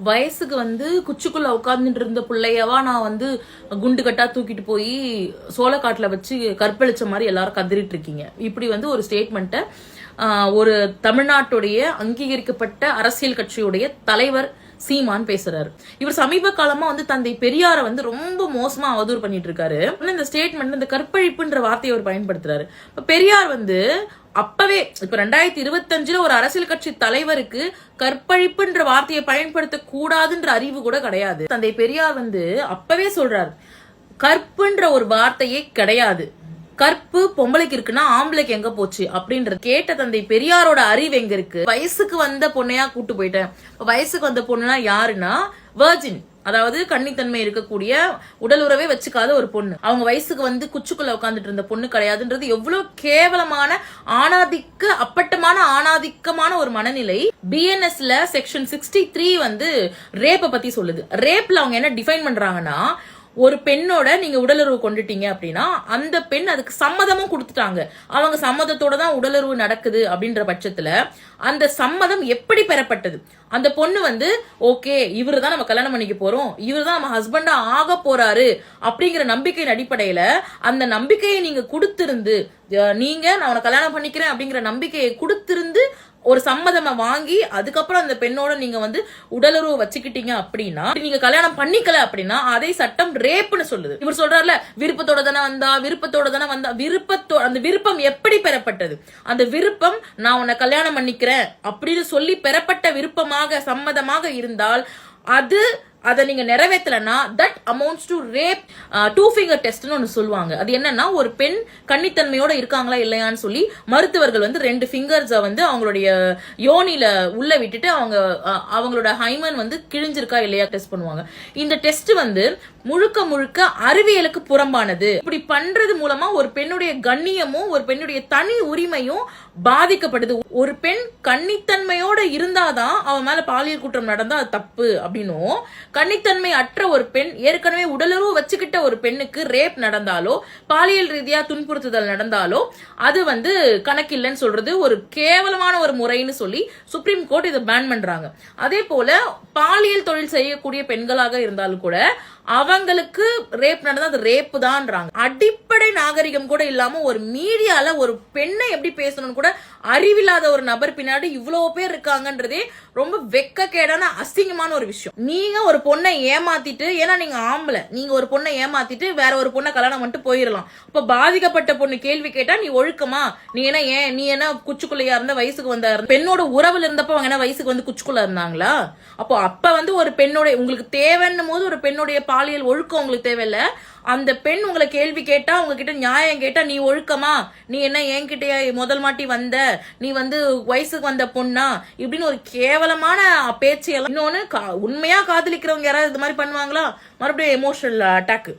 வயசுக்கு வந்து குச்சிக்குள்ள உட்கார்ந்துட்டு இருந்த பிள்ளையவா நான் வந்து குண்டு கட்டா தூக்கிட்டு போய் சோளக்காட்டில் வச்சு கற்பழிச்ச மாதிரி எல்லாரும் கதறிட்டு இருக்கீங்க இப்படி வந்து ஒரு ஸ்டேட்மெண்ட்டை ஒரு தமிழ்நாட்டுடைய அங்கீகரிக்கப்பட்ட அரசியல் கட்சியுடைய தலைவர் சீமான் பேசுறாரு. இவர் சமீப காலமா வந்து தந்தை பெரியார வந்து ரொம்ப மோசமா அவதூறு பண்ணிட்டு இருக்காரு இந்த ஸ்டேட்மெண்ட் இந்த கற்பழிப்புன்ற வார்த்தையை அவர் பயன்படுத்துறாரு. இப்ப பெரியார் வந்து அப்பவே இப்ப ரெண்டாயிரத்தி இருபத்தஞ்சுல ஒரு அரசியல் கட்சி தலைவருக்கு கற்பழிப்புன்ற வார்த்தையை பயன்படுத்த கூடாதுன்ற அறிவு கூட கிடையாது. தந்தை பெரியார் வந்து அப்பவே சொல்றாரு கற்புன்ற ஒரு வார்த்தையே கிடையாது. கற்பு பொம்பளைக்கு இருக்குன்னா ஆம்பளைக்கு எங்க போச்சு அப்படின்றது கேட்ட தந்தை பெரியாரோட அறிவு எங்க இருக்கு? வயசுக்கு வந்த பொண்ணையா கூட்டு போயிட்டேன். வயசுக்கு வந்த பொண்ணுனா யாருன்னா? வர்ஜின் அதாவது கன்னித்தன்மை இருக்கக்கூடிய உடல் உறவே வச்சுக்காத ஒரு பொண்ணு. அவங்க வயசுக்கு வந்து குச்சுக்குள்ள உட்காந்துட்டு இருந்த பொண்ணு கிடையாதுன்றது எவ்வளவு கேவலமான ஆணாதிக்க அப்பட்டமான ஆணாதிக்கமான ஒரு மனநிலை பிஎன்எஸ்ல செக்ஷன் சிக்ஸ்டி த்ரீ வந்து ரேப்பை பத்தி சொல்லுது. ரேப்ல அவங்க என்ன டிஃபைன் பண்றாங்கன்னா ஒரு பெண்ணோட நீங்க உடலுறவு கொண்டுட்டீங்க அப்படின்னா அந்த பெண் அதுக்கு சம்மதமும் கொடுத்துட்டாங்க. அவங்க சம்மதத்தோட தான் உடலுறவு நடக்குது அப்படின்ற பட்சத்துல அந்த சம்மதம் எப்படி பெறப்பட்டது? அந்த பொண்ணு வந்து ஓகே இவரு தான் நம்ம கல்யாணம் பண்ணிக்க போறோம். இவர் தான் நம்ம ஹஸ்பண்டா ஆக போறாரு. அப்படிங்கிற நம்பிக்கையின் அடிப்படையில அந்த நம்பிக்கையை நீங்க கொடுத்திருந்து நீங்க நான் உன கல்யாணம் பண்ணிக்கிறேன் அப்படிங்கிற நம்பிக்கையை கொடுத்திருந்து ஒரு சம்மதமா வாங்கி அதுக்கப்புறம் அந்த பெண்ணோட நீங்க வந்து உடலுறவு வச்சுக்கிட்டீங்க அப்படின்னா நீங்க கல்யாணம் பண்ணிக்கல அப்படின்னா அதை சட்டம் ரேப்னு சொல்லுது. இவர் சொல்றாருல விருப்பத்தோட தானே வந்தா விருப்பத்தோட தானே வந்தா விருப்பத்தோ அந்த விருப்பம் எப்படி பெறப்பட்டது? அந்த விருப்பம் நான் உன்னை கல்யாணம் பண்ணிக்கிறேன் அப்படின்னு சொல்லி பெறப்பட்ட விருப்பமாக சம்மதமாக இருந்தால் அது அதை நீங்க நிறைவேற்றலன்னா that amounts to rape two finger டெஸ்ட்னு ஒன்று சொல்லுவாங்க. அது என்னன்னா ஒரு பெண் கன்னித்தன்மையோட இருக்காங்களா இல்லையான்னு சொல்லி மருத்துவர்கள் வந்து ரெண்டு ஃபிங்கர்ஸை வந்து அவங்களுடைய யோனியில உள்ள விட்டுட்டு அவங்க uh, அவங்களோட ஹைமன் வந்து கிழிஞ்சிருக்கா இல்லையா டெஸ்ட் பண்ணுவாங்க. இந்த டெஸ்ட் வந்து முழுக்க முழுக்க அறிவியலுக்கு புறம்பானது. இப்படி பண்றது மூலமா ஒரு பெண்ணுடைய கண்ணியமும் ஒரு பெண்ணுடைய தனி உரிமையும் பாதிக்கப்படுது. ஒரு பெண் கன்னித்தன்மையோட இருந்தாதான் அவன் மேல பாலியல் குற்றம் நடந்தா அது தப்பு அப்படின்னும். கன்னித்தன்மை அற்ற ஒரு பெண் ஏற்கனவே உடலுறவு வச்சுக்கிட்ட ஒரு பெண்ணுக்கு ரேப் நடந்தாலோ பாலியல் ரீதியா துன்புறுத்துதல் நடந்தாலோ அது வந்து கணக்கில்லைன்னு சொல்றது ஒரு கேவலமான ஒரு முறைன்னு சொல்லி சுப்ரீம் கோர்ட் இதை பேன் பண்றாங்க. அதே போல பாலியல் தொழில் செய்யக்கூடிய பெண்களாக இருந்தாலும் கூட அவங்களுக்கு ரேப் நடந்தா அது ரேப் தான்றாங்க. அடிப்படை நாகரிகம் கூட இல்லாம ஒரு மீடியால ஒரு பெண்ணை எப்படி பேசணும்னு கூட அறிவில்லாத ஒரு நபர் பின்னாடி இவ்வளவு பேர் இருக்காங்கன்றதே ரொம்ப வெக்கக்கேடான அசிங்கமான ஒரு விஷயம். நீங்க ஒரு பொண்ணை ஏமாத்திட்டு ஏன்னா நீங்க ஆம்பளை நீங்க ஒரு பொண்ணை ஏமாத்திட்டு வேற ஒரு பொண்ணை கல்யாணம் மட்டும் போயிடலாம் இப்ப பாதிக்கப்பட்ட பொண்ணு கேள்வி கேட்டா நீ ஒழுக்கமா? நீ என்ன ஏன் நீ என்ன குச்சுக்குள்ளையா இருந்த வயசுக்கு வந்த பெண்ணோட உறவுல இருந்தப்ப அவங்க என்ன வயசுக்கு வந்து குச்சுக்குள்ள இருந்தாங்களா? அப்போ அப்ப வந்து ஒரு பெண்ணோட உங்களுக்கு தேவைன்னும் போது ஒரு பெண்ணுடைய பாலியல் ஒழுக்கம் உங்களுக்கு தேவையில்ல. அந்த பெண் உங்களை கேள்வி கேட்டா உங்ககிட்ட நியாயம் கேட்டா நீ ஒழுக்கமா? நீ என்ன என்கிட்டயா முதல் மாட்டி வந்த? நீ வந்து வயசுக்கு வந்த பொண்ணா? இப்படின்னு ஒரு கேவலமான பேச்சு எல்லாம் இன்னொன்னு கா- உண்மையா காதலிக்கிறவங்க யாராவது இது மாதிரி பண்ணுவாங்களா? மறுபடியும் எமோஷனல் அட்டாக்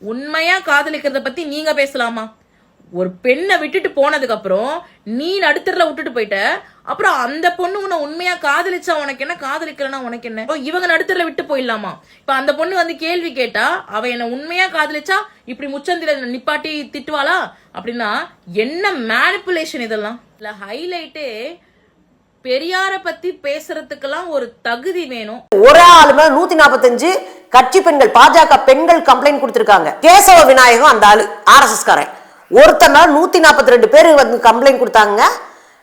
உண்மையா காதலிக்கிறத பத்தி நீங்க பேசலாமா? ஒரு பெண்ணை விட்டுட்டு போனதுக்கு அப்புறம் நீ நடுத்தரில் விட்டுட்டு போயிட்ட. அப்புறம் அந்த பொண்ணு உன்னை உண்மையா காதலிச்சா உனக்கு என்ன? காதலிக்கலனா உனக்கு என்ன? இவங்க நடுத்தரில் விட்டு போயிடலாமா? இப்ப அந்த பொண்ணு வந்து கேள்வி கேட்டா அவ என்ன உண்மையா காதலிச்சா? இப்படி முச்சந்தில நிப்பாட்டி திட்டுவாளா? அப்படின்னா என்ன மேனிப்புலேஷன் இதெல்லாம்? இல்ல ஹைலைட்டே பெரியார பத்தி பேசுறதுக்கெல்லாம் ஒரு தகுதி வேணும். ஒரு ஆளு மேல நூத்தி நாற்பத்தஞ்சு கட்சி பெண்கள் பாஜக பெண்கள் கம்ப்ளைண்ட் கொடுத்திருக்காங்க. கேசவ விநாயகம் அந்த ஆளு ஆர்எஸ்எஸ் காரன். ஒருத்தர் மேல நூத்தி நாற்பத்தி ரெண்டு பேர் வந்து கம்ப்ளைண்ட் கொடுத்தாங்க.